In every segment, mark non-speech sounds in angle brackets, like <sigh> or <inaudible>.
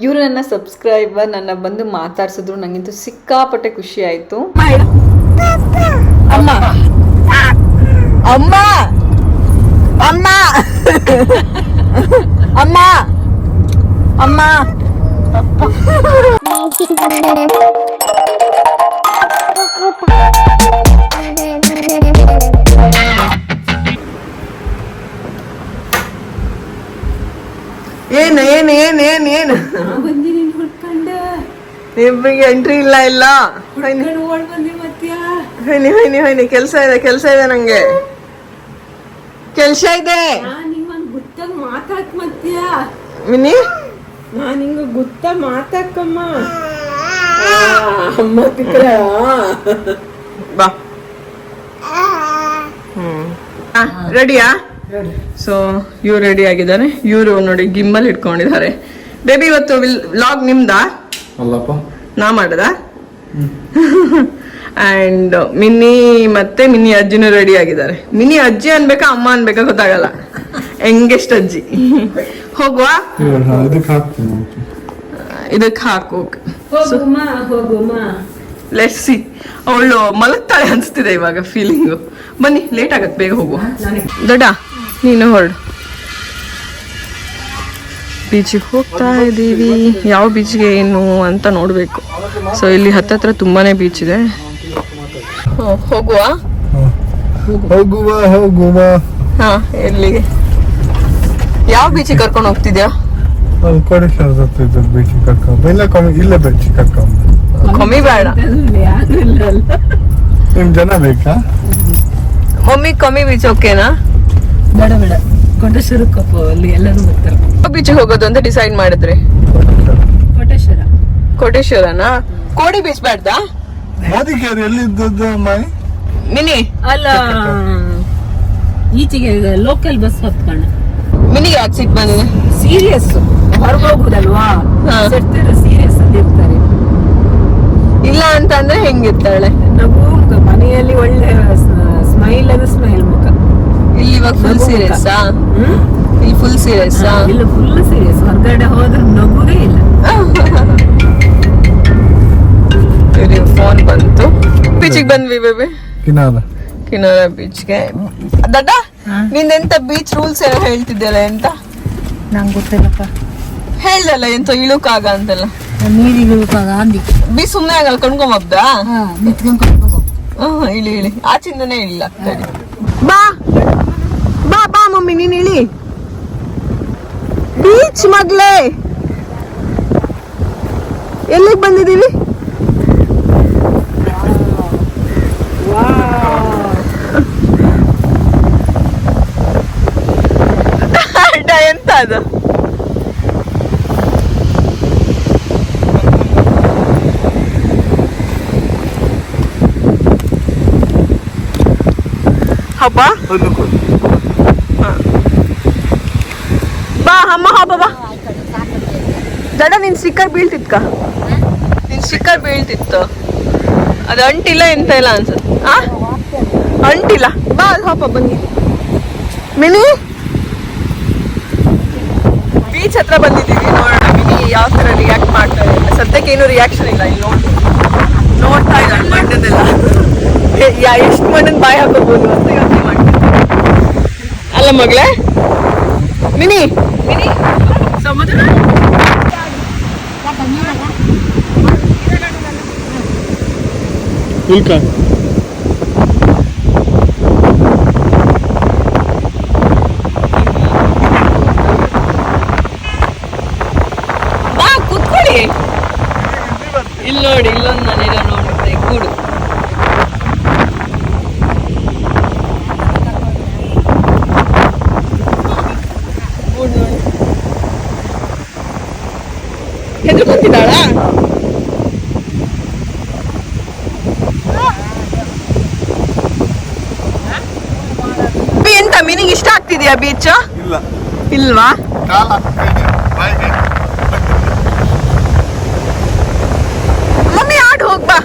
ಇವರು ನನ್ನ ಸಬ್ಸ್ಕ್ರೈಬರ್ ನನ್ನ ಬಂದು ಮಾತಾಡ್ಸಿದ್ರು, ನಂಗಿಂತ ಸಿಕ್ಕಾಪಟ್ಟೆ ಖುಷಿ ಆಯ್ತು. ಅಮ್ಮ. ಅಮ್ಮ. ಅಮ್ಮ. ಅಮ್ಮ. ಅಮ್ಮ. ಏನು ಏನು ಏನು ಏನು ಏನು? ನಿಮಗೆ ಎಂಟ್ರಿ ಇಲ್ಲ ಇಲ್ಲ. ಹೊಯ್ನಿ ಹೊಯ್ನಿ ಹೊಯ್ನಿ. ಕೆಲಸ ಇದೆ ಕೆಲಸ ಇದೆ ನಂಗೆ. ಕೆಲಸ ಇದೆ. ಮಿನಿ ನಾನು ಹಿಂಗ ಗುತ್ತ ಮಾತಾಕಮ್ಮ ಅಮ್ಮ ಬಾ. ಹ್ಮ್. ರೆಡಿಯಾ? ಸೊ ಇವ್ರು ರೆಡಿ ಆಗಿದ್ದಾರೆ ಇವರು ನೋಡಿ ಗಿಮ್ಮಲ್ ಇಟ್ಕೊಂಡಿದ್ದಾರೆ. ಬೇಬಿ ಇವತ್ತು ವ್ಲಾಗ್ ನಿಮ್ದಾ? ಅಲ್ಲಪ್ಪ. ನಾ ಮಾಡದ? ಅಂಡ್ ಮಿನಿ ಮತ್ತೆ ಮಿನಿ ಅಜ್ಜಿನೂ ರೆಡಿ ಆಗಿದ್ದಾರೆ. ಮಿನಿ ಅಜ್ಜಿ ಅನ್ಬೇಕಾ ಅಮ್ಮ ಅನ್ಬೇಕಾ ಗೊತ್ತಾಗಲ್ಲ. ಹೆಂಗೆಸ್ಟ್ ಅಜ್ಜಿ? <laughs> ಹೋಗುವ? ಇದಕ್ಕೆ ಹಾಕು. ಹೋಗುಮ್ಮ ಹೋಗುಮ್ಮ ಲೆಟ್ ಸಿ ಅವಳು ಮಲಗ್ತಾಳೆ ಅನ್ಸ್ತಿದೆ ಇವಾಗ ಫೀಲಿಂಗು ಬನ್ನಿ ಲೇಟ್ ಆಗತ್ತೆ ಬೇಗ ಹೋಗುವ. ದೊಡ್ಡ? ನೀನು ಹೊರಡು. ಬೀಚಿಗೆ ಹೋಗ್ತಾ ಇದ್ದೀವಿ. ಯಾವ ಬೀಚ್ಗೆ ಏನು ಅಂತ ನೋಡಬೇಕು. ಸೊ ಇಲ್ಲಿ ಹತ್ತತ್ರ ತುಂಬಾನೇ ಬೀಚ್ ಇದೆ. ಹೋಗುವ? ಹೋಗುವ ಹೋಗುವ. ಹಾ ಎಲ್ಲಿಗೆ ಯಾವ ಬೀಚಿಗೆ ಕರ್ಕೊಂಡು ಹೋಗ್ತಿದ್ಯಾ? ಅಲ್ಲಿ ಕೊಡೇಶ್ವರ ಹತ್ರ ಇದ್ದ ಬೀಚಿಗೆ ಕರ್ಕೊಂಡು ಇಲ್ಲ ಕಮ್ಮಿ ಇಲ್ಲೇ ಬೀಚಿಗೆ ಕರ್ಕೊಂಡು ಕಮ್ಮಿ ಬೇಡ. ನಿಮ್ ಜನ ಬೇಕಾ? ಮಮ್ಮಿ ಕಮ್ಮಿ ಬೀಚ್ ಓಕೆನಾ ಬೇಡ ಬೇಡ. ಕೋಟೇಶ್ವರಕ್ಕಪ್ಪ ಅಲ್ಲಿ ಎಲ್ಲರೂ ಬರ್ತಾರೆ. ಬೀಚಿಗೆ ಹೋಗೋದು ಅಂತ ಡಿಸೈಡ್ ಮಾಡಿದ್ರೆ? ಕೋಟೇಶ್ವರ. ಕೋಟೇಶ್ವರನಾ? ಕೋಡಿ ಬೀಚ್ ಬೇಡ್ದಾ? ಮೋದಿಕೇರಿ ಎಲ್ಲಿದ್ದದ್ದು ಅಮ್ಮಾಯಿ? ಮಿನಿ. ಅಲ್ಲ ಈಚೆಗೆ ಲೋಕಲ್ ಬಸ್ ಹತ್ಕೊಂಡ. ಮಿನಿಗೆ ಯಾಕೆ ಸಿಟ್ ಬಂದಿದೆ? ಸೀರಿಯಸ್ ಹೊರಗೆ ಹೋಗುದಲ್ವಾ ಹಾ. ಸೀರಿಯಸ್ ಅಂತ ಇರ್ತಾರೆ. ಇಲ್ಲ ಅಂತಂದ್ರೆ ಹೆಂಗಿರ್ತಾಳೆ? ನಗು ಮುಖ ಮನೆಯಲ್ಲಿ ಒಳ್ಳೆ ಸ್ಮೈಲ್ ಅದು ಸ್ಮೈಲ್ ಮುಖ. ಇಲ್ಲಿ ಇವಾಗ ಫುಲ್ ಸೀರಿಯಸ್? ಇಲ್ಲಿ ಫುಲ್ ಸೀರಿಯಸ್ ಇಲ್ಲ ಫುಲ್ ಸೀರಿಯಸ್ ಹೊರಗಡೆ ಹೋದ್ರೆ ನಗುವೇ ಇಲ್ಲ. ಫೋನ್ ಬಂತು. ಬೀಚಿಗೆ ಬಂದ್ವಿ ಬೇಬಿ ಕಿನಾರ ಕಿನಾರ ಬೀಚ್ಗೆ ದಡ್ಡ ನಿಂದೆಂತ ಬೀಚ್ ರೂಲ್ಸ್ ಎಲ್ಲ ಹೇಳ್ತಿದ್ದಲ್ಲ ಎಂತ? ನಂಗೆ ಗೊತ್ತಿಲ್ಲಪ್ಪ. ಹೇಳಲ್ಲ ಎಂತ ಇಳುಕಾಗ ಅಂತೆಲ್ಲ. ನೀರು ಇಳುಕಾಗ ಅಂದಿ. ಬಿ ಸುಮ್ಮನೆ ಆಗಲ್ಲ ಕಣ್ಕೊಂಬಬ್ದಾ ಹಾ ಕಣ್ಕೊಂಬ ಹ್ಮ್ ಇಳಿ ಇಳಿ. ಆಚಿಂದನೇ ಇಲ್ಲ ಬಾ. ಮಮ್ಮಿ ನೀನ್ ಇಳಿ ಬೀಚ್ ಮಗ್ಲೇ. ಎಲ್ಲಿಗೆ ಬಂದಿದ್ದೀವಿ? ಎಂತ ಅದು? ಹಬ್ಬ? ಬಾ ಅಮ್ಮ ಹಬ್ಬ ಬಾ ದಡ ನಿನ್ ಸ್ಟಿಕ್ಕರ್ ಬೀಳ್ತಿತ್ಕ? ನಿನ್ ಸ್ಟಿಕ್ಕರ್ ಬೀಳ್ತಿತ್ತು. ಅದು ಅಂಟಿಲ್ಲ ಎಂತ ಇಲ್ಲ ಅನ್ಸುತ್ತೆ. ಆ? ಅಂಟಿಲ್ಲ. ಬಾ, ಅಲ್ಲಿ ಹಾಪ, ಬನ್ನಿ. ಮಿನಿ? ಬೀಚ್ ಹತ್ರ ಬಂದಿದ್ದೀವಿ ನೋಡೋಣ. ಮಿನಿ ಯಾವ ಥರ ರಿಯಾಕ್ಟ್ ಮಾಡ್ತಾರೆ ಸದ್ಯಕ್ಕೆ ಏನು ರಿಯಾಕ್ಷನ್ ಇಲ್ಲ. ಇಲ್ಲಿ ನೋಡಿ. ನೋಡ್ತಾ ಇದ್ದಾಳೆ ಮಣ್ಣದೆಲ್ಲ ಯಾ, ಎಷ್ಟು ಮಣ್ಣನ್ ಬಾಯಿ ಹಾಕೋಬಹುದು ಅಂತ ಯೋಚನೆ ಮಾಡ್ತೀನಿ ಅಲ್ಲ ಮಗಳೇ. ಮಿನಿ? ಸಮುದ್ರ ಬಾ ಕೂತ್ಕೊಳ್ಳಿ. ಇಲ್ಲಿ ನೋಡಿ ಇಲ್ಲೊಂದು ಮನೆ ನೋಡುತ್ತೆ ಕೂಡು ಗೂಡು ನೋಡಿ ಹೆದರ್ಕೊಂತಿದ್ದಾಳ ಎಂತ ಮೀನಿಗೆ ಆಗ್ತಿದ್ಯಾ ಬೀಚ್ ಇಲ್ವಾ ಕಾಲ ಬಾಯಿಗೆ ಮಮ್ಮಿ ಆಡ್ ಹೋಗ್ಬಾ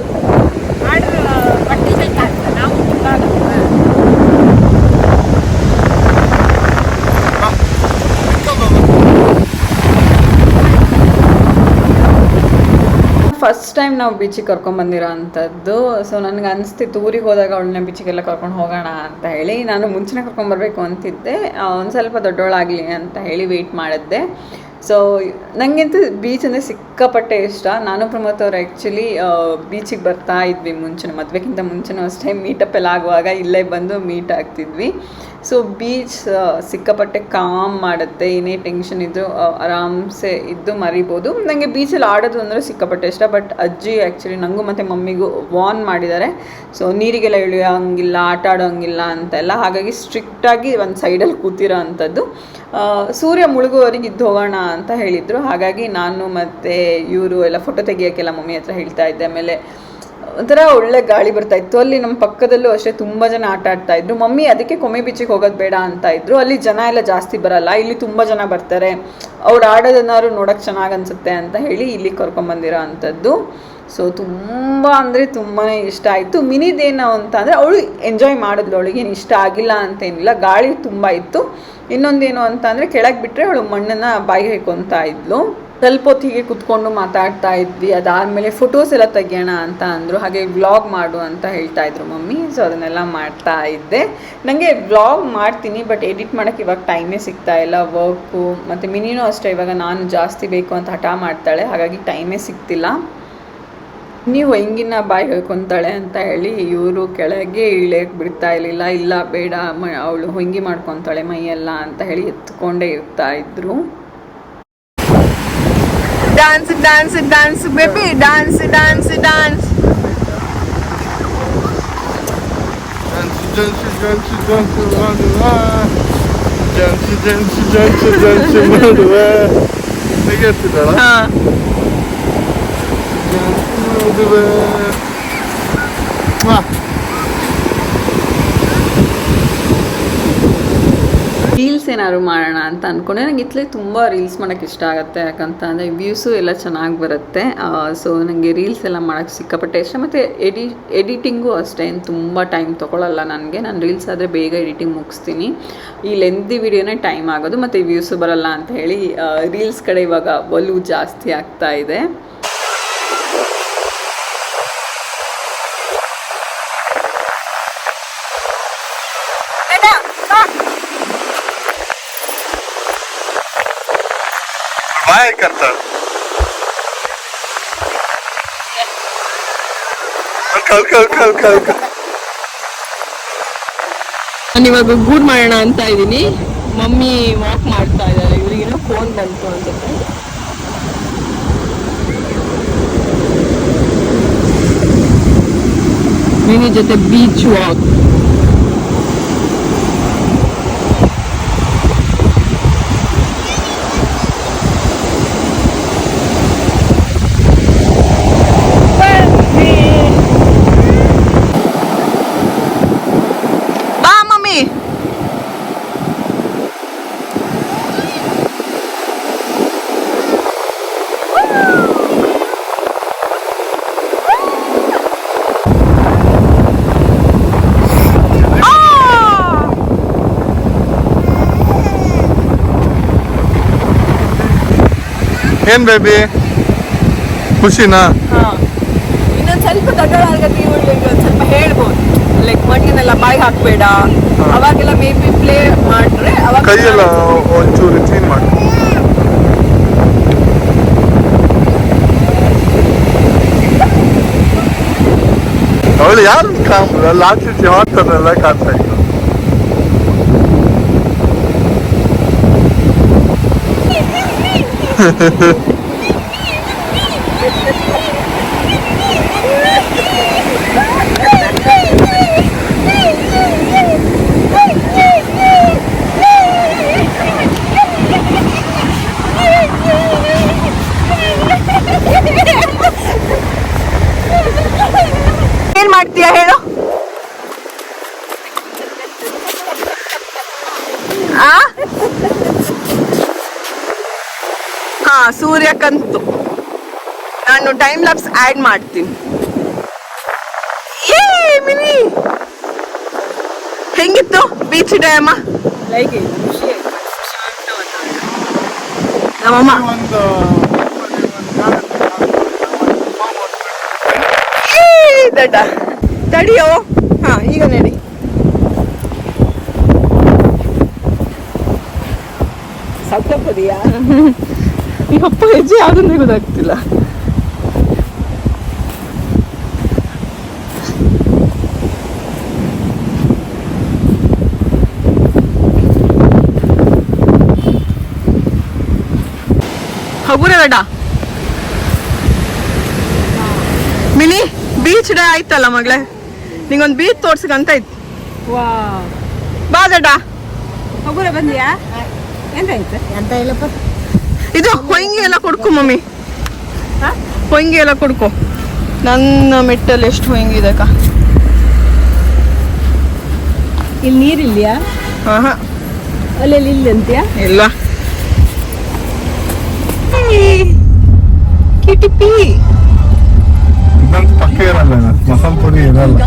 ಫಸ್ಟ್ ಟೈಮ್ ನಾವು ಬೀಚಿಗೆ ಕರ್ಕೊಂಬಂದಿರೋ ಅಂಥದ್ದು. ಸೊ ನನಗೆ ಅನಿಸ್ತಿತ್ತು, ಊರಿಗೆ ಹೋದಾಗ ಅವಳನ್ನ ಬೀಚಿಗೆಲ್ಲ ಕರ್ಕೊಂಡು ಹೋಗೋಣ ಅಂತ ಹೇಳಿ. ನಾನು ಮುಂಚೆನೇ ಕರ್ಕೊಂಬರ್ಬೇಕು ಅಂತಿದ್ದೆ. ಒಂದು ಸ್ವಲ್ಪ ದೊಡ್ಡವಳಾಗಲಿ ಅಂತ ಹೇಳಿ ವೆಯ್ಟ್ ಮಾಡಿದ್ದೆ. ಸೊ ನನಗಂತೂ ಬೀಚ್ ಅಂದರೆ ಸಿಕ್ಕಾಪಟ್ಟೆ ಇಷ್ಟ. ನಾನು ಪ್ರಮೋದ್ ಅವ್ರು ಆ್ಯಕ್ಚುಲಿ ಬೀಚಿಗೆ ಬರ್ತಾ ಇದ್ವಿ ಮುಂಚೆ ಮದುವೆಗಿಂತ ಮುಂಚೆನೂ ಅಷ್ಟೇ ಮೀಟಪ್ ಎಲ್ಲ ಆಗುವಾಗ ಇಲ್ಲೇ ಬಂದು ಮೀಟ್ ಆಗ್ತಿದ್ವಿ. ಸೊ ಬೀಚ್ ಸಿಕ್ಕಾಪಟ್ಟೆ ಕಾಮ್ ಮಾಡುತ್ತೆ. ಏನೇ ಟೆನ್ಷನ್ ಇದ್ದರೂ ಆರಾಮ್ಸೆ ಇದ್ದು ಮರಿಬೋದು. ನನಗೆ ಬೀಚಲ್ಲಿ ಆಡೋದು ಅಂದರೆ ಸಿಕ್ಕಾಪಟ್ಟೆ ಇಷ್ಟ. ಬಟ್ ಅಜ್ಜಿ ಆ್ಯಕ್ಚುಲಿ ನನಗೂ ಮತ್ತು ಮಮ್ಮಿಗೂ ವಾರ್ನ್ ಮಾಡಿದ್ದಾರೆ. ಸೊ ನೀರಿಗೆಲ್ಲ ಇಳಿಯೋಂಗಿಲ್ಲ ಆಟ ಆಡೋಂಗಿಲ್ಲ ಅಂತೆಲ್ಲ. ಹಾಗಾಗಿ ಸ್ಟ್ರಿಕ್ಟಾಗಿ ಒಂದು ಸೈಡಲ್ಲಿ ಕೂತಿರೋ ಅಂಥದ್ದು. ಸೂರ್ಯ ಮುಳುಗುವವರೆಗೆ ಇದ್ದು ಹೋಗೋಣ ಅಂತ ಹೇಳಿದರು. ಹಾಗಾಗಿ ನಾನು ಮತ್ತು ಇವರು ಎಲ್ಲ ಫೋಟೋ ತೆಗಿಯೋಕ್ಕೆಲ್ಲ ಮಮ್ಮಿ ಹತ್ರ ಹೇಳ್ತಾ ಇದ್ದೆ. ಆಮೇಲೆ ಒಂಥರ ಒಳ್ಳೆ ಗಾಳಿ ಬರ್ತಾ ಇತ್ತು. ಅಲ್ಲಿ ನಮ್ಮ ಪಕ್ಕದಲ್ಲೂ ಅಷ್ಟೇ ತುಂಬ ಜನ ಆಟ ಆಡ್ತಾ ಇದ್ರು. ಮಮ್ಮಿ ಅದಕ್ಕೆ ಕೊಮ್ಮೆ ಬೀಚಿಗೆ ಹೋಗೋದು ಬೇಡ ಅಂತ ಇದ್ರು. ಅಲ್ಲಿ ಜನ ಎಲ್ಲ ಜಾಸ್ತಿ ಬರಲ್ಲ. ಇಲ್ಲಿ ತುಂಬ ಜನ ಬರ್ತಾರೆ. ಅವ್ರು ಆಡೋದನ್ನಾದ್ರು ನೋಡೋಕೆ ಚೆನ್ನಾಗಿ ಅನಿಸುತ್ತೆ ಅಂತ ಹೇಳಿ ಇಲ್ಲಿ ಕರ್ಕೊಂಬಂದಿರೋ ಅಂಥದ್ದು. ಸೊ ತುಂಬ ಅಂದರೆ ತುಂಬಾ ಇಷ್ಟ ಆಯಿತು. ಮಿನಿದೇನು ಅಂತ ಅಂದರೆ ಅವಳು ಎಂಜಾಯ್ ಮಾಡಿದ್ಲು. ಅವಳಿಗೇನು ಇಷ್ಟ ಆಗಿಲ್ಲ ಅಂತೇನಿಲ್ಲ. ಗಾಳಿ ತುಂಬ ಇತ್ತು. ಇನ್ನೊಂದೇನು ಅಂತ ಅಂದರೆ ಕೆಳಗೆ ಬಿಟ್ಟರೆ ಅವಳು ಮಣ್ಣನ್ನು ಬಾಯಿಗೆ ಹಾಕೊತಾ ಇದ್ಲು. ಸ್ವಲ್ಪ ಹೊತ್ತಿಗೆ ಕುತ್ಕೊಂಡು ಮಾತಾಡ್ತಾ ಇದ್ವಿ. ಅದಾದಮೇಲೆ ಫೋಟೋಸ್ ಎಲ್ಲ ತೆಗಿಯೋಣ ಅಂತ ಅಂದರು. ಹಾಗೆ ವ್ಲಾಗ್ ಮಾಡು ಅಂತ ಹೇಳ್ತಾ ಇದ್ರು ಮಮ್ಮಿ. ಸೊ ಅದನ್ನೆಲ್ಲ ಮಾಡ್ತಾ ಇದ್ದೆ. ನನಗೆ ವ್ಲಾಗ್ ಮಾಡ್ತೀನಿ ಬಟ್ ಎಡಿಟ್ ಮಾಡೋಕ್ಕೆ ಇವಾಗ ಟೈಮೇ ಸಿಗ್ತಾ ಇಲ್ಲ. ವರ್ಕು ಮತ್ತು ಮಿನಿನೂ ಅಷ್ಟೇ. ಇವಾಗ ನಾನು ಜಾಸ್ತಿ ಬೇಕು ಅಂತ ಹಠ ಮಾಡ್ತಾಳೆ. ಹಾಗಾಗಿ ಟೈಮೇ ಸಿಗ್ತಿಲ್ಲ. ನೀವು ಹೆಂಗಿನ ಬಾಯಿ ಹೇಳ್ಕೊತಾಳೆ ಅಂತ ಹೇಳಿ ಇವರು ಕೆಳಗೆ ಇಳಿಯಕ್ಕೆ ಬಿಡ್ತಾ ಇರಲಿಲ್ಲ. ಇಲ್ಲ ಬೇಡ ಮ ಅವಳು ಹೊಂಗಿ ಮಾಡ್ಕೊತಾಳೆ ಮೈಯೆಲ್ಲ ಅಂತ ಹೇಳಿ ಎತ್ಕೊಂಡೇ ಇರ್ತಾ ಇದ್ರು. Dance dance dance baby dance dance dance ಹಾ. ಮಾಡುವ ರೀಲ್ಸ್ ಏನಾದ್ರು ಮಾಡೋಣ ಅಂತ ಅಂದ್ಕೊಂಡೆ ನನಗೆ ಇತ್ತಲೇ ತುಂಬ ರೀಲ್ಸ್ ಮಾಡೋಕ್ಕೆ ಇಷ್ಟ ಆಗುತ್ತೆ. ಯಾಕಂತ ಅಂದರೆ ವ್ಯೂಸು ಎಲ್ಲ ಚೆನ್ನಾಗಿ ಬರುತ್ತೆ. ಸೊ ನನಗೆ ರೀಲ್ಸ್ ಎಲ್ಲ ಮಾಡೋಕ್ಕೆ ಸಿಕ್ಕಾಪಟ್ಟೆ ಇಷ್ಟ. ಮತ್ತು ಎಡಿ ಎಡಿಟಿಂಗು ಅಷ್ಟೇ. ಏನು ತುಂಬ ಟೈಮ್ ತೊಗೊಳಲ್ಲ ನನಗೆ. ನಾನು ರೀಲ್ಸ್ ಆದರೆ ಬೇಗ ಎಡಿಟಿಂಗ್ ಮುಗಿಸ್ತೀನಿ. ಈ ಲೆಂದಿ ವಿಡಿಯೋನೇ ಟೈಮ್ ಆಗೋದು. ಮತ್ತು ವ್ಯೂಸು ಬರಲ್ಲ ಅಂತ ಹೇಳಿ ರೀಲ್ಸ್ ಕಡೆ ಇವಾಗ ಒಲವು ಜಾಸ್ತಿ ಆಗ್ತಾ ಇದೆ. ಕಲ್ ನಾನು ಇವಾಗ ಗೂಡ್ ಮಾಡೋಣ ಅಂತ ಇದ್ದೀನಿ. ಮಮ್ಮಿ ವಾಕ್ ಮಾಡ್ತಾ ಇದ್ದಾರೆ. ಇವರಿಗೆ ಫೋನ್ ಬಂತು ಅಂತ ನಿನ್ನ ಜೊತೆ ಬೀಚ್ ವಾಕ್ ಬಾ ಮಮ್ಮಿ ಏನ್ ಬೇಬಿ ಖುಷಿನಾ? ಇನ್ನೊಂದ್ ಸ್ವಲ್ಪ ಒಂದ್ ಸ್ವಲ್ಪ ಹೇಳ್ಬೋದು. ಲೈಕ್ ಮಣ್ಣಿನೆಲ್ಲ ಬಾಯಿಗೆ ಹಾಕ್ಬೇಡ. ಅವಾಗೆಲ್ಲ ಮೇ ಬಿ ಪ್ಲೇ ಮಾಡ್ರೆ ಅವಾಗ ಕೈಯೆಲ್ಲ ಒಂಚೂರು ಕ್ಲೀನ್ ಮಾಡಿ. ಅವಳು ಯಾರು? ಲಾಸ್ಟ್ ಹಾಕ್ತಾರಲ್ಲ ಕಾಣ್ತಾ ಇತ್ತು ಏನ್ ಮಾಡ್ತೀಯ ಹೇಳು ಆ ಹಾ ಸೂರ್ಯಕಂತು. ನಾನು ಟೈಮ್ ಲ್ಯಾಪ್ಸ್ ಆಡ್ ಮಾಡ್ತೀನಿ. ಏ ಮಿನಿ! ಹೆಂಗಿತ್ತು ಬೀಚ್ ಡೇ ಅಮ್ಮ? ಲೈಕ್ ನಮ್ಮಮ್ಮ ದಡ್ಡ. ತಡಿಯೋ. ಹಾ ಈಗ ನಡಿ. ಸತ್ತೋಗ್ತದೆಯಾ <laughs> ಈ ಅಪ್ಪ ಹೆಜ್ಜೆ ಯಾವ್ದನ್ನೇ ಗೊತ್ತಾಗ್ತಿಲ್ಲ ಹಗುರ ಬೇಡ ಮಿನಿ ಬೀಚ್ ಡೇ ಆಯ್ತಲ್ಲ ಮಗಳೇ? ನಿಂಗೊಂದು ಬೀಚ್ ತೋರ್ಸಕಂತ ಇತ್ತು ಬಾ ದಡ್ಡ ಹಗುರ ಬಂದಿಯಾ? ಎಂತ ಆಯ್ತು? ಎಂತ ಇಲ್ಲಪ್ಪ? ಇದು ಹೊಂಗಿ ಎಲ್ಲ ಕೊಡ್ಕೊ ಮಮ್ಮಿ. ಹೊಂಗಿ ಎಲ್ಲ ಕೊಡ್ಕೊ. ನನ್ನ ಮೆಟ್ಟಲ್ಲಿ ಎಷ್ಟು ಹೊಂಗಿ ಇದೆ ಅಕ್ಕ. ಇಲ್ಲಿ ನೀರಿಲ್ಯಾ? ಹಾ ಅಲ್ಲಿ ಇಲ್ಲಿ ಅಂತೀಯಾ? ಇಲ್ಲ. ಕಿಟಿಪಿ. ಪಕ್ಕ ಇರಲ್ಲ ಮಸಾಲ ಪುಡಿ ಇರಲ್ಲ.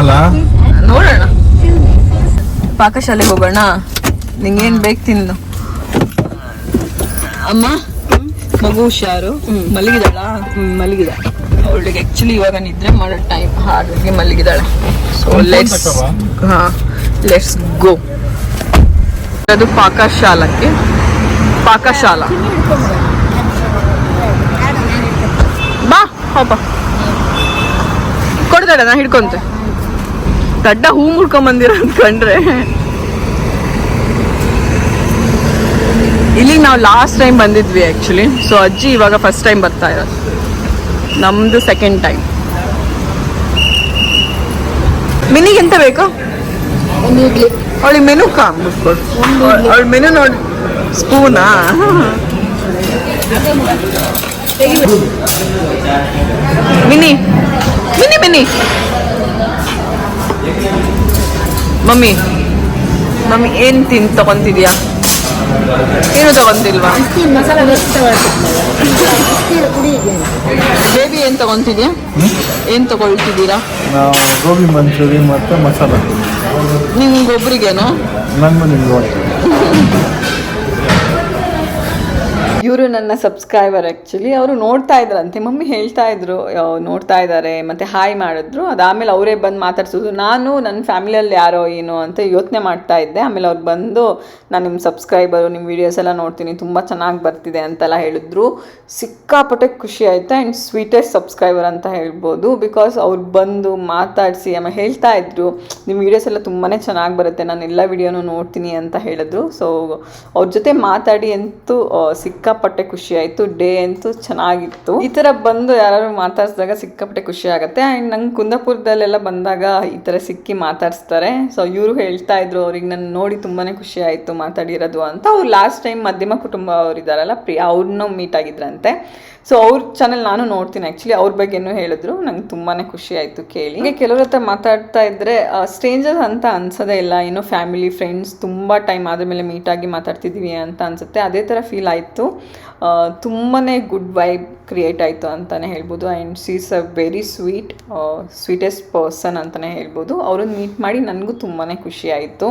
ಅಲ್ಲ? ನೋಡೋಣ. ಪಾಕಶಾಲೆಗೆ ಹೋಗೋಣ. ನಿಂಗೇನ್ ಬೇಕು ತಿನ್ನು ಅಮ್ಮ? ಮಗು ಹುಷಾರು? ಮಲಗಿದಾಳ ಮಲಗಿದ ಅವಳಿಗೆ ಆಕ್ಚುಲಿ ಇವಾಗ ನಿದ್ರೆ ಮಾಡೋ ಟೈಮ್ ಹಾಗಾಗಿ ಮಲಗಿದಾಳೆ ಸೊ ಲೆಟ್ಸ್ ಹಾ ಲೆಟ್ಸ್ ಗೋ ಅದು ಪಾಕಶಾಲಕ್ಕೆ. ಪಾಕಶಾಲಾ. ಬಾ ಹಬ್ಬ ಕೊಡ್ತಾಳೆ ನಾ ಹಿಡ್ಕೊಂತೆ. ದಡ್ಡ ಹೂ ಮುಡ್ಕೊಂಡ್ ಅಂತ ಅಂದ್ಕೊಂಡ್ರೆ ಇಲ್ಲಿಗೆ ನಾವು ಲಾಸ್ಟ್ ಟೈಮ್ ಬಂದಿದ್ವಿ ಆ್ಯಕ್ಚುಲಿ ಸೊ ಅಜ್ಜಿ ಇವಾಗ ಫಸ್ಟ್ ಟೈಮ್ ಬರ್ತಾ ಇರೋದು. ನಮ್ಮದು ಸೆಕೆಂಡ್ ಟೈಮ್ ಮಿನಿಗೆ ಎಂತ ಬೇಕು? ಅವಳಿಗೆ ಮೆನು ಕಾಂಬಿಟ್ಕೊಡು ಅವಳ ಮೆನು ನೋಡಿ. ಸ್ಪೂನಾ? Mini. Mini Mini. Mummy. Mummy ಏನು ತಿಂದು ತಗೊಂತಿದ್ಯಾ? ಏನು ತಗೊಂತಿಲ್ವಾ? ಮಸಾಲ ಬೇಬಿ ಏನ್ ತಗೊಂತಿದ್ಯಾ? ಏನ್ ತಗೊಳ್ತಿದ್ದೀರಾ? ನಾವು ಗೋಬಿ ಮಂಚೂರಿ ಮತ್ತು ಮಸಾಲ. ನಿಮ್ಗೊಬ್ರಿಗೇನು ನಮ್ಮ ನಿಮ್ಗೆ <laughs> ಇವರು ನನ್ನ ಸಬ್ಸ್ಕ್ರೈಬರ್ ಆ್ಯಕ್ಚುಲಿ ಅವರು ನೋಡ್ತಾ ಇದ್ರಂತೆ. ಮಮ್ಮಿ ಹೇಳ್ತಾ ಇದ್ರು ನೋಡ್ತಾ ಇದ್ದಾರೆ ಮತ್ತು ಹಾಯ್ ಮಾಡಿದ್ರು. ಅದಾದಮೇಲೆ ಅವರೇ ಬಂದು ಮಾತಾಡ್ಸೋದು ನಾನು ನನ್ನ ಫ್ಯಾಮಿಲಿಯಲ್ಲಿ ಯಾರೋ ಏನು ಅಂತ ಯೋಚನೆ ಮಾಡ್ತಾ ಇದ್ದೆ. ಆಮೇಲೆ ಅವ್ರು ಬಂದು ನಾನು ನಿಮ್ಮ ಸಬ್ಸ್ಕ್ರೈಬರು ನಿಮ್ಮ ವೀಡಿಯೋಸ್ ಎಲ್ಲ ನೋಡ್ತೀನಿ. ತುಂಬ ಚೆನ್ನಾಗಿ ಬರ್ತಿದೆ ಅಂತೆಲ್ಲ ಹೇಳಿದ್ರು. ಸಿಕ್ಕಾಪಟ್ಟೆ ಖುಷಿ ಆಯಿತು. ಆ್ಯಂಡ್ ಸ್ವೀಟೆಸ್ಟ್ ಸಬ್ಸ್ಕ್ರೈಬರ್ ಅಂತ ಹೇಳ್ಬೋದು. ಬಿಕಾಸ್ ಅವ್ರು ಬಂದು ಮಾತಾಡಿಸಿ ಆಮೇಲೆ ಹೇಳ್ತಾ ಇದ್ರು ನಿಮ್ಮ ವೀಡಿಯೋಸ್ ಎಲ್ಲ ತುಂಬಾ ಚೆನ್ನಾಗಿ ಬರುತ್ತೆ. ನಾನು ಎಲ್ಲ ವೀಡಿಯೋನೂ ನೋಡ್ತೀನಿ ಅಂತ ಹೇಳಿದ್ರು. ಸೊ ಅವ್ರ ಜೊತೆ ಮಾತಾಡಿ ಅಂತೂ ಆ, ಸಿಕ್ಕಾಪಟ್ಟೆ ಖುಷಿ ಆಯಿತು, ಡೇ ಅಂತೂ ಚೆನ್ನಾಗಿತ್ತು. ಈ ಥರ ಬಂದು ಯಾರು ಮಾತಾಡ್ಸಿದಾಗ ಸಿಕ್ಕಾಪಟ್ಟೆ ಖುಷಿ ಆಗುತ್ತೆ. ಆ್ಯಂಡ್ ನಂಗೆ ಕುಂದಾಪುರದಲ್ಲೆಲ್ಲ ಬಂದಾಗ ಈ ಥರ ಸಿಕ್ಕಿ ಮಾತಾಡಿಸ್ತಾರೆ. ಸೊ, ಇವರು ಹೇಳ್ತಾ ಇದ್ರು, ಅವ್ರಿಗೆ ನಾನು ನೋಡಿ ತುಂಬಾ ಖುಷಿ ಆಯಿತು ಮಾತಾಡಿರೋದು ಅಂತ. ಅವ್ರು ಲಾಸ್ಟ್ ಟೈಮ್ ಮಧ್ಯಮ ಕುಟುಂಬ ಅವರಿದ್ದಾರಲ್ಲ ಪ್ರಿಯಾ, ಅವ್ರನ್ನೂ ಮೀಟ್ ಆಗಿದ್ರಂತೆ. ಸೊ ಅವ್ರ ಚಾನಲ್ ನಾನು ನೋಡ್ತೀನಿ. ಆ್ಯಕ್ಚುಲಿ ಅವ್ರ ಬಗ್ಗೆನೂ ಹೇಳಿದ್ರು. ನಂಗೆ ತುಂಬಾ ಖುಷಿ ಆಯಿತು ಕೇಳಿ. ಹೀಗೆ ಕೆಲವ್ರ ಹತ್ರ ಮಾತಾಡ್ತಾ ಇದ್ದರೆ ಸ್ಟ್ರೇಂಜರ್ ಅಂತ ಅನ್ಸೋದೇ ಇಲ್ಲ. ಏನೋ ಫ್ಯಾಮಿಲಿ ಫ್ರೆಂಡ್ಸ್ ತುಂಬ ಟೈಮ್ ಆದಮೇಲೆ ಮೀಟಾಗಿ ಮಾತಾಡ್ತಿದ್ದೀವಿ ಅಂತ ಅನ್ಸುತ್ತೆ. ಅದೇ ಥರ ಫೀಲ್ ಆಯಿತು. ತುಂಬಾ ಗುಡ್ ವೈಬ್ ಕ್ರಿಯೇಟ್ ಆಯಿತು ಅಂತಲೇ ಹೇಳ್ಬೋದು. And she's a very sweet sweetest person ಅಂತಲೇ ಹೇಳ್ಬೋದು. ಅವ್ರನ್ನ ಮೀಟ್ ಮಾಡಿ ನನಗೂ ತುಂಬಾ ಖುಷಿ ಆಯಿತು.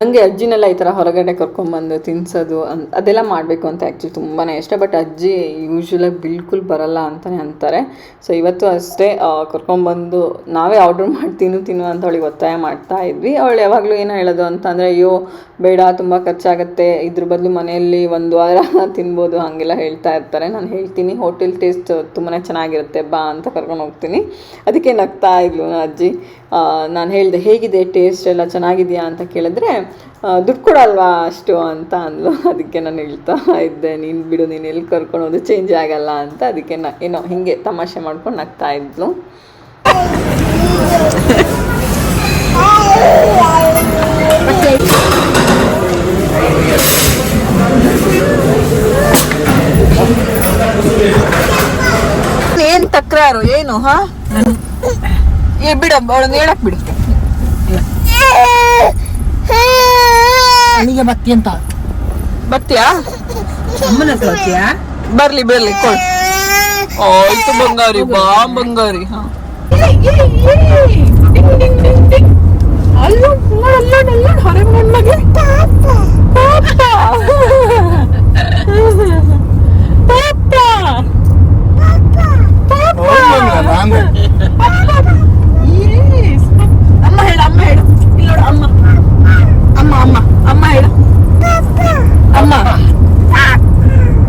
ನನಗೆ ಅಜ್ಜಿನೆಲ್ಲ ಈ ಥರ ಹೊರಗಡೆ ಕರ್ಕೊಂಬಂದು ತಿನ್ಸೋದು ಅನ್, ಅದೆಲ್ಲ ಮಾಡಬೇಕು ಅಂತ ಆ್ಯಕ್ಚುಲಿ ತುಂಬಾ ಇಷ್ಟ. ಬಟ್ ಅಜ್ಜಿ ಯೂಶ್ವಲಾಗಿ ಬಿಲ್ಕುಲ್ ಬರಲ್ಲ ಅಂತಲೇ ಅಂತಾರೆ. ಸೊ ಇವತ್ತು ಅಷ್ಟೇ ಕರ್ಕೊಂಡ್ಬಂದು ನಾವೇ ಆರ್ಡ್ರ್ ಮಾಡಿ ತಿನ್ನು ತಿನ್ನು ಅಂತ ಅವಳಿಗೆ ಒತ್ತಾಯ ಮಾಡ್ತಾ ಇದ್ವಿ. ಅವಳು ಯಾವಾಗಲೂ ಏನು ಹೇಳೋದು ಅಂತಂದರೆ, ಅಯ್ಯೋ, ಬೇಡ, ತುಂಬ ಖರ್ಚಾಗುತ್ತೆ. ಇದ್ರ ಬದಲು ಮನೆಯಲ್ಲಿ ಒಂದು ವಾರ <laughs> ತಿನ್ಬೋದು, ಹಾಗೆಲ್ಲ ಹೇಳ್ತಾ ಇರ್ತಾರೆ. ನಾನು ಹೇಳ್ತೀನಿ ಹೋಟೆಲ್ ಟೇಸ್ಟ್ ತುಂಬಾ ಚೆನ್ನಾಗಿರುತ್ತೆ, ಬಾ ಅಂತ ಕರ್ಕೊಂಡು ಹೋಗ್ತೀನಿ. ಅದಕ್ಕೆ ನಗ್ತಾ ಇದ್ಲು ಅಜ್ಜಿ. ನಾನು ಹೇಳಿದೆ, ಹೇಗಿದೆ ಟೇಸ್ಟ್ ಎಲ್ಲ ಚೆನ್ನಾಗಿದೆಯಾ ಅಂತ ಕೇಳಿದ್ರೆ ದುಡ್ಡು ಕೊಡಲ್ವಾ ಅಷ್ಟು ಅಂತ ಅಂದ್ಲು. ಅದಕ್ಕೆ ನಾನು ಹೇಳ್ತಾ ಇದ್ದೆ, ನೀನು ಬಿಡು, ನೀನು ಎಲ್ಲಿ ಕರ್ಕೊಳೋದು ಚೇಂಜ್ ಆಗಲ್ಲ ಅಂತ. ಅದಕ್ಕೆ ನ, ಏನೋ ಹಿಂಗೆ ತಮಾಷೆ ಮಾಡ್ಕೊಂಡು ನಗ್ತಾ ಇದ್ಲು. <laughs> ಏನ್ ತಕ್ರಾರು ಏನು ಹಾ? ಏ ಬಿಡ ಅವಳನ್ನ ಹೇಳಕ್ ಬಿಡು. ಅಲ್ಲಿಗೆ ಬತ್ತಿ ಅಂತ. ಬತ್ತಿಯಾ ಅಮ್ಮನ ಹತ್ರ ಹೋಗ್ತೀಯಾ ಬರ್ಲಿ ಬರ್ಲಿ ಕೊಡ್. ಆಯ್ತು ಬಂಗಾರಿ ಬಾ ಬಂಗಾರಿ ಹಾ. ಅಲ್ಲೋ ಅಲ್ಲೋಡ್ ಅಲ್ಲೋಡ್ ಹೊರಗೆ 엉망이야 나는 이래 ಅಮ್ಮ ಹೇಳ ಅಮ್ಮ ಹೇಳ ಇಲ್ಲ ನೋಡು ಅಮ್ಮ ಅಮ್ಮ ಅಮ್ಮ ಅಮ್ಮ ಹೇಳ ಅಮ್ಮ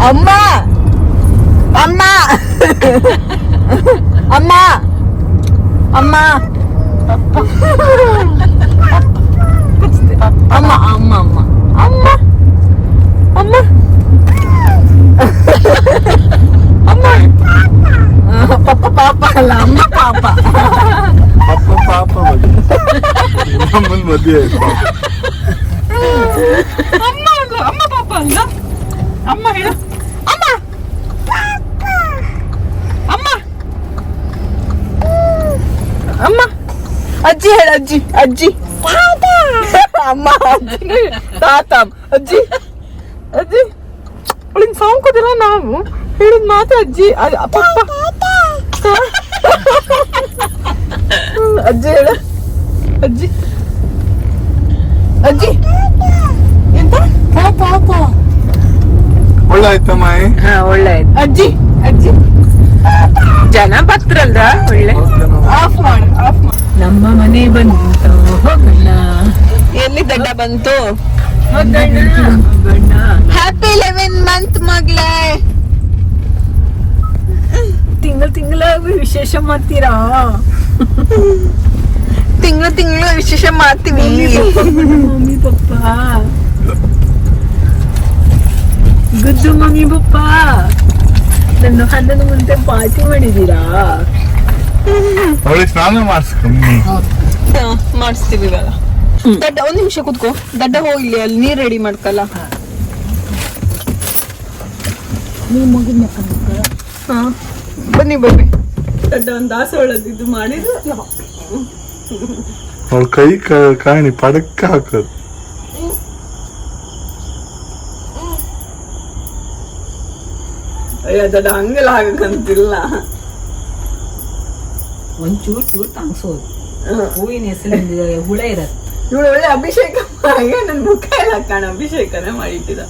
ಅಮ್ಮ ಅಮ್ಮ ಅಮ್ಮ ಅಮ್ಮ ಅಮ್ಮ ಅಮ್ಮ ಅಮ್ಮ ಅಮ್ಮ ಅಮ್ಮ papa lang. Papa. papa, papa. Naman ba di eh, ya, papa? Ama lang. Ama, papa lang. Ama, hila. Ama! Papa! Ama! Ama! Aji, hila, aji, aji. Papa! Ama, aji. Tatam, aji. Aji. Paling saung ko dila na mo. Hirin mata, aji. Papa! Papa! ಅಜ್ಜಿ ಹೇಳ. ಅಜ್ಜಿ. ಅಜ್ಜಿ. ಎಂತ? ಒಳ್ಳೆ ಆಯ್ತಾ ಮಾಯಿ ಹಾ ಒಳ್ಳೆ ಆಯ್ತು ಅಜ್ಜಿ. ಅಜ್ಜಿ. ಜನ ಭಕ್ತರಲ್ದ ಒಳ್ಳೆ. ಆಫ್ ಮಾಡು ಆಫ್ ಮಾಡು. ನಮ್ಮ ಮನೆ ಬಂತು ಹೋಗೋಣ ಎಲ್ಲಿ ದಡ್ಡ ಬಂತು? ಹ್ಯಾಪಿ ಲೆವೆನ್ ಮಂತ್ ಮಗ್ಲೇ ತಿಂಗಳು ತಿಂಗಳ ವಿಶೇಷ ಮಾಡ್ತೀರಾ? ತಿಂಗಳ ತಿಂಗಳ ವಿಶೇಷ ಮಾಡ್ತೀವಿ. ಮಮ್ಮಿ ಪಪ್ಪ ಗುದ್ದು ಮಮ್ಮಿ ಪಪ್ಪ. ನನ್ನ ಹನ್ನೊಂದು ಮುಂದೆ ಪಾರ್ಟಿ ಮಾಡಿದೀರಾ? ಅವಳಿಗೆ ಸ್ನಾನ ಮಾಡಿಸ್ಕಮ್ಮಿ ಮಾಡಿಸ್ತೀವಿ ಇವಾಗ. ದಡ್ಡ ಒಂದ್ ನಿಮಿಷ ಕುತ್ಕೋ. ದಡ್ಡ ಹೋಗ್ಲಿ ಅಲ್ಲಿ ನೀರ್ ರೆಡಿ ಮಾಡ್ಕಲ್ಲ. ಹಾ. ಬನ್ನಿ ಬನ್ನಿ. ದಡ್ಡ ಒಂದ್ ಇದು ಮಾಡಿದ್ರು ಅವಳ ಕೈ ಕ- ಕಾಣಿ ಪಡಕ್ಕ ಹಾಕೋದು. ಅಯ್ಯ ದಡ್ಡ ಹಂಗೆಲ್ಲ ಆಗಕ್ಕಂತಿಲ್ಲ. ಒಂಚೂರು ಚೂರು ತಂಗ್ಸೋದು. ಹೂವಿನ ಹೆಸರಿಂದ ಹುಳ ಇರತ್ತೆ ಇವಳು ಒಳ್ಳೆ ಅಭಿಷೇಕ ಹಾಗೆ ನನ್ ಮುಖ ಎಲ್ಲ ಕಾಣ ಅಭಿಷೇಕನೇ ಮಾಡಿಟ್ಟಿದ